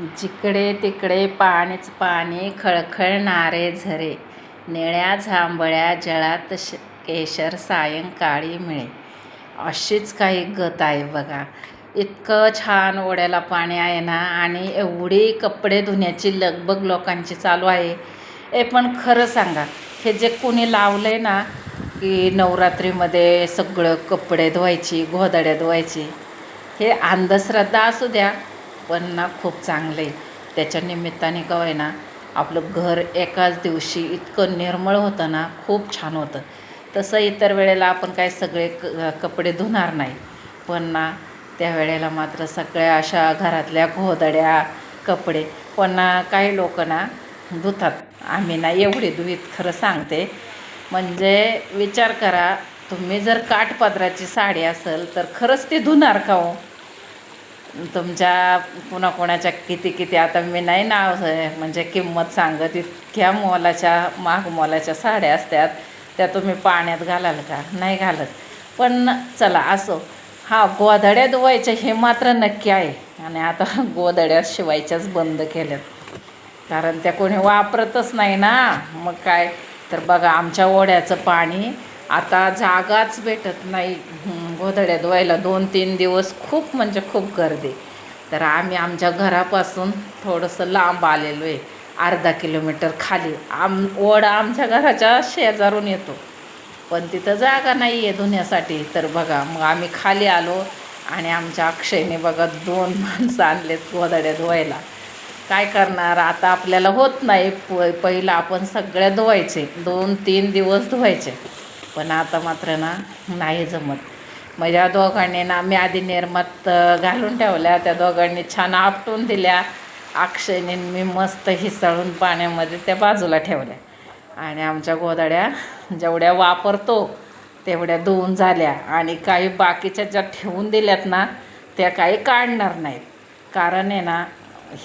जिकडे तिकडे पाणीच पाणी खळखळणारे झरे. निळ्या झांबळ्या जळात श केशर सायंकाळी मिळे. अशीच काही गत आहे बघा. इतकं छान ओढ्याला पाणी आहे ना आणि एवढी कपडे धुण्याची लगबग लोकांची चालू आहे. ए पण खरं सांगा हे जे कोणी लावलं आहे ना की नवरात्रीमध्ये सगळं कपडे धुवायची गोधड्या धुवायची हे अंधश्रद्धा असू द्या पण ना खूप चांगलं. आहे त्याच्या निमित्ताने का आहे ना आपलं घर एकाच दिवशी इतकं निर्मळ होतं ना खूप छान होतं. तसं इतर वेळेला आपण काय सगळे क कपडे धुणार नाही. पण ना त्या वेळेला मात्र सगळ्या अशा घरातल्या घोदड्या कपडे पण ना काही लोक ना धुतात. आम्ही ना एवढी धुईत खरं सांगते. म्हणजे विचार करा तुम्ही जर काठपदराची साडी असेल तर खरंच ती धुणार का हो? तुमच्या कुणाकोणाच्या किती किती आता मी नाही नाव म्हणजे किंमत सांगत इतक्या मोलाच्या महाग मोलाच्या साड्या असतात त्या तुम्ही पाण्यात घालाल का? नाही घालत. पण चला असो. हा गोधड्या धुवायच्या हे मात्र नक्की आहे. आणि आता गोधड्या शिवायच्याच बंद केल्यात. कारण त्या कोणी वापरतच नाही ना. मग काय? तर बघा आमच्या ओढ्याचं पाणी आता जागाच भेटत नाही. गोधड्या धुवायला दोन तीन दिवस खूप म्हणजे खूप गर्दी. तर आम्ही आमच्या घरापासून थोडंसं लांब आलेलो आहे. अर्धा किलोमीटर खाली. आम ओढा आमच्या घराच्या शेजारून येतो. पण तिथं जागा नाही आहे धुण्यासाठी. तर बघा मग आम्ही खाली आलो आणि आमच्या अक्षयने बघा दोन माणसं आणलेत गोधड्या धुवायला. काय करणार? आता आपल्याला होत नाही. प पहिलं आपण सगळ्या धुवायचे. दोन तीन दिवस धुवायचे. पण आता मात्र ना नाही जमत. मग या दोघांनी ना मी आधी निर्मात घालून ठेवल्या. त्या दोघांनी छान आपटून दिल्या. अक्षयने मी मस्त हिसळून पाण्यामध्ये त्या बाजूला ठेवल्या. आणि आमच्या गोदाड्या जेवढ्या वापरतो तेवढ्या धुवून झाल्या. आणि काही बाकीच्या ज्या ठेवून दिल्यात ना त्या काही काढणार नाहीत. कारण आहे ना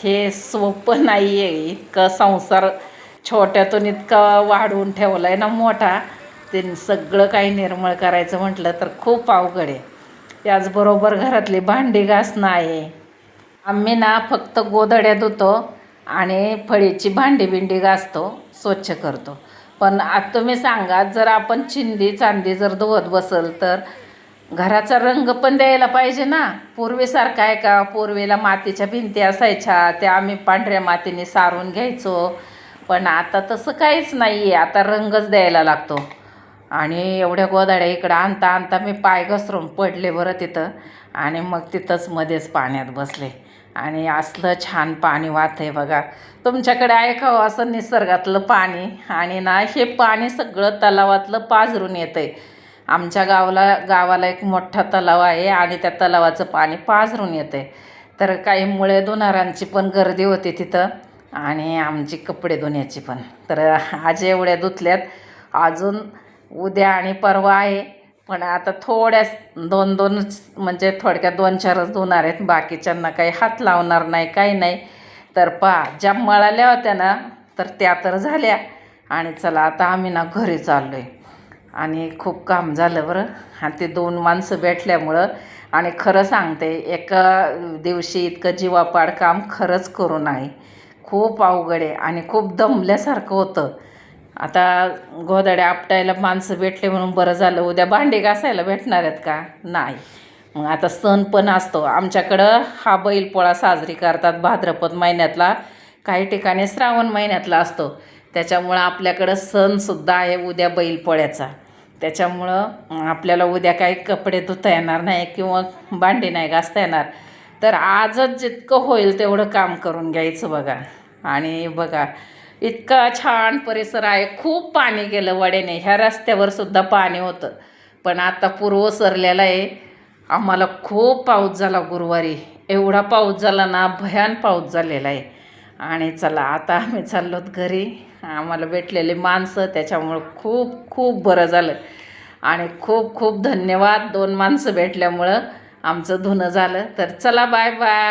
हे सोपं नाही आहे इतकं संसार छोट्यातून इतकं वाढवून ठेवलं आहे ना मोठा. ते सगळं काही निर्मळ करायचं म्हटलं तर खूप अवघड आहे. त्याचबरोबर घरातली भांडी घासणं आहे. आम्ही ना फक्त गोधड्या धुतो आणि फळीची भांडी बिंडी घासतो स्वच्छ करतो. पण आता तुम्ही सांगा जर आपण चिंदी चांदी जर धुवत बसल तर घराचा रंग पण द्यायला पाहिजे ना? पूर्वीसारखा आहे का? पूर्वीला मातीच्या भिंती असायच्या त्या आम्ही पांढऱ्या मातीने सारून घ्यायचो. पण आता तसं काहीच नाही आहे आता रंगच द्यायला लागतो. आणि एवढ्या गोदाड्या इकडं आणता आणता मी पाय घसरून पडले बरं तिथं. आणि मग तिथंच मध्येच पाण्यात बसले. आणि असलं छान पाणी वाहतं बघा. तुमच्याकडे ऐकावं हो असं निसर्गातलं पाणी? आणि ना हे पाणी सगळं तलावातलं पाझरून येतं आहे आमच्या गावाला गावाला एक मोठा तलाव आहे आणि त्या तलावाचं पाणी पाझरून येतं आहे तर काही मुळे धुणारांची पण गर्दी होती तिथं आणि आमची कपडे धुण्याची पण. तर आज एवढ्या धुतल्यात. अजून उद्या आणि परवा आहे. पण आता थोड्याच दोन दोनच म्हणजे थोडक्यात दोन चारच धुणार आहेत. बाकीच्यांना काही हात लावणार नाही काही नाही. तर पा ज्या मळाल्या होत्या ना तर त्या तर झाल्या. आणि चला आता आम्ही ना घरी चाललो आहे आणि खूप काम झालं बरं. आणि ते दोन माणसं भेटल्यामुळं आणि खरं सांगते एका दिवशी इतकं जीवापाड काम खरंच करू नाही. खूप अवघड आहे. आणि खूप दमल्यासारखं होतं. आता गोधड्या आपटायला माणसं भेटले म्हणून बरं झालं उद्या भांडी घासायला भेटणार आहेत का? नाही. मग आता सण पण असतो. आमच्याकडं हा बैलपोळा साजरी करतात भाद्रपद महिन्यातला. काही ठिकाणी श्रावण महिन्यातला असतो. त्याच्यामुळं आपल्याकडं सणसुद्धा आहे उद्या बैलपोळ्याचा त्याच्यामुळं आपल्याला उद्या काही कपडे धुता येणार नाही किंवा भांडी नाही घासता येणार. तर आजच जितकं होईल तेवढं काम करून घ्यायचं बघा. आणि बघा इतका छान परिसर आहे. खूप पाणी गेलं वड्याने. ह्या रस्त्यावर सुद्धा पाणी होतं. पण आता पूर्व सरलेला आहे. आम्हाला खूप पाऊस झाला गुरुवारी. एवढा पाऊस झाला ना भयान पाऊस झालेला आहे. आणि चला आता आम्ही चाललोत घरी. आम्हाला भेटलेली माणसं त्याच्यामुळं खूप खूप बरं झालं. आणि खूप खूप धन्यवाद दोन माणसं भेटल्यामुळं आमचं धुणं झालं. तर चला बाय बाय.